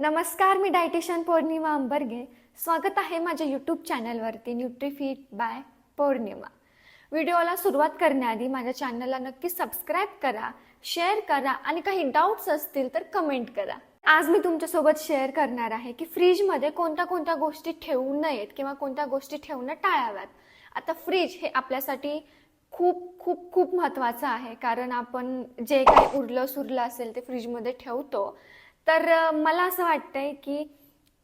नमस्कार मी डायटिशियन पौर्णिमा अंबरगे. स्वागत आहे माझ्या यूट्यूब चॅनलवरती न्यूट्रीफीट बाय पौर्णिमा. व्हिडिओला सुरुवात करण्याआधी माझ्या चॅनलला नक्की सबस्क्राईब करा शेअर करा आणि काही डाऊट्स असतील तर कमेंट करा. आज मी तुमच्यासोबत शेअर करणार आहे की फ्रीजमध्ये कोणत्या कोणत्या गोष्टी ठेवू नयेत किंवा कोणत्या गोष्टी ठेवणं टाळाव्यात. आता फ्रीज हे आपल्यासाठी खूप खूप खूप महत्त्वाचं आहे. कारण आपण जे काही उरलं सुरलं असेल ते फ्रीजमध्ये ठेवतो. तर मला असं वाटतंय की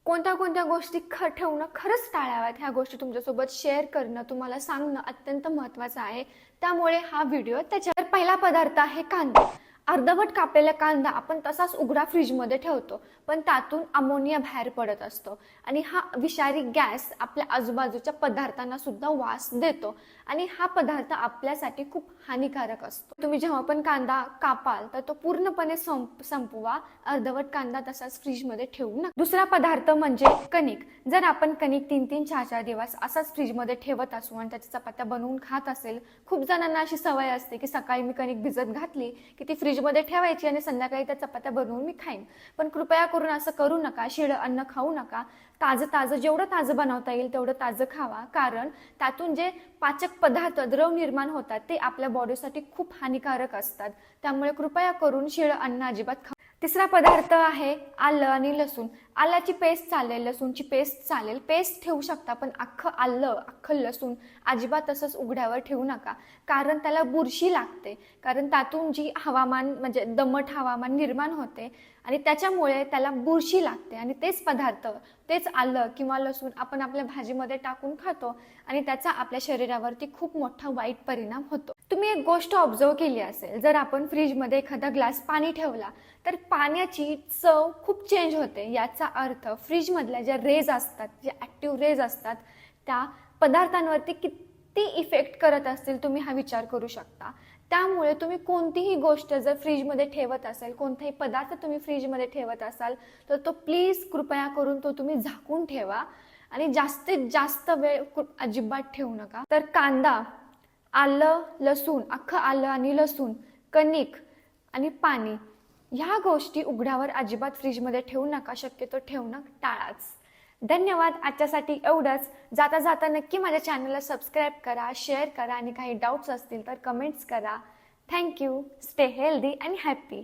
कोणत्या कोणत्या गोष्टी ख ठेवणं खरंच टाळाव्यात. ह्या गोष्टी तुमच्यासोबत शेअर करणं तुम्हाला सांगणं अत्यंत महत्त्वाचं आहे. त्यामुळे हा व्हिडिओ त्याच्यावर पहिला पदार्थ आहे कांदा. अर्धवट कापलेला कांदा आपण तसाच उघडा फ्रीजमध्ये ठेवतो पण त्यातून अमोनिया बाहेर पडत असतो. आणि हा विषारी गॅस आपल्या आजूबाजूच्या पदार्थांना सुद्धा वास देतो. आणि हा पदार्थ आपल्यासाठी खूप हानिकारक असतो. तुम्ही जेव्हा पण कांदा कापाल तर तो पूर्णपणे संप संपवा. अर्धवट कांदा तसाच फ्रीजमध्ये ठेवू नका. दुसरा पदार्थ म्हणजे कणिक. जर आपण कणिक तीन तीन चार चार दिवस असाच फ्रीजमध्ये ठेवत असू आणि त्याच्या चपात्या बनवून खात असेल खूप जणांना अशी सवय असते की सकाळी मी कणिक भिजत घातली की ती फ्रीज फ्रीजमध्ये ठेवायची आणि संध्याकाळी त्या चपात्या बनवून मी खाईन. पण कृपया करून असं करू नका शिळं अन्न खाऊ नका. ताजं ताजं जेवढं ताजं बनवता येईल तेवढं ताजं खावा. कारण त्यातून जे पाचक पदार्थ द्रव निर्माण होतात ते आपल्या बॉडीसाठी खूप हानिकारक असतात. त्यामुळे कृपया करून शिळं अन्न अजिबात खा तिसरा पदार्थ आहे आलं आणि लसूण. आल्याची पेस्ट चालेल लसूणची पेस्ट चालेल. पेस्ट ठेवू शकता पण अख्खं आलं अख्खं लसूण अजिबात तसंच उघड्यावर ठेवू नका. कारण त्याला बुरशी लागते. कारण त्यातून जी हवामान म्हणजे दमट हवामान निर्माण होते आणि त्याच्यामुळे त्याला बुरशी लागते. आणि तेच पदार्थ तेच आलं किंवा लसूण आपण आपल्या भाजीमध्ये टाकून खातो आणि त्याचा आपल्या शरीरावरती खूप मोठा वाईट परिणाम होतो. तुम्ही एक गोष्ट ऑब्झर्व केली असेल जर आपण फ्रीजमध्ये एखादा ग्लास पाणी ठेवला तर पाण्याची चव खूप चेंज होते. याचा अर्थ फ्रीजमधल्या ज्या रेज असतात ज्या ॲक्टिव्ह रेज असतात त्या पदार्थांवरती किती इफेक्ट करत असतील तुम्ही हा विचार करू शकता. त्यामुळे तुम्ही कोणतीही गोष्ट जर फ्रीजमध्ये ठेवत असेल कोणताही पदार्थ तुम्ही फ्रीजमध्ये ठेवत असाल तर तो प्लीज कृपया करून तो तुम्ही झाकून ठेवा. आणि जास्तीत जास्त वेळ कु- अजिबात ठेवू नका. तर कांदा आलं लसूण अख्खं आलं आणि लसूण कणिक आणि पाणी ह्या गोष्टी उघड्यावर अजिबात फ्रीजमध्ये ठेवू नका. शक्यतो ठेवणं टाळाच. धन्यवाद. आजच्यासाठी एवढंच. जाता जाता नक्की माझ्या चॅनलला सबस्क्राईब करा शेअर करा आणि काही डाऊट्स असतील तर कमेंट्स करा. Thank you stay healthy and happy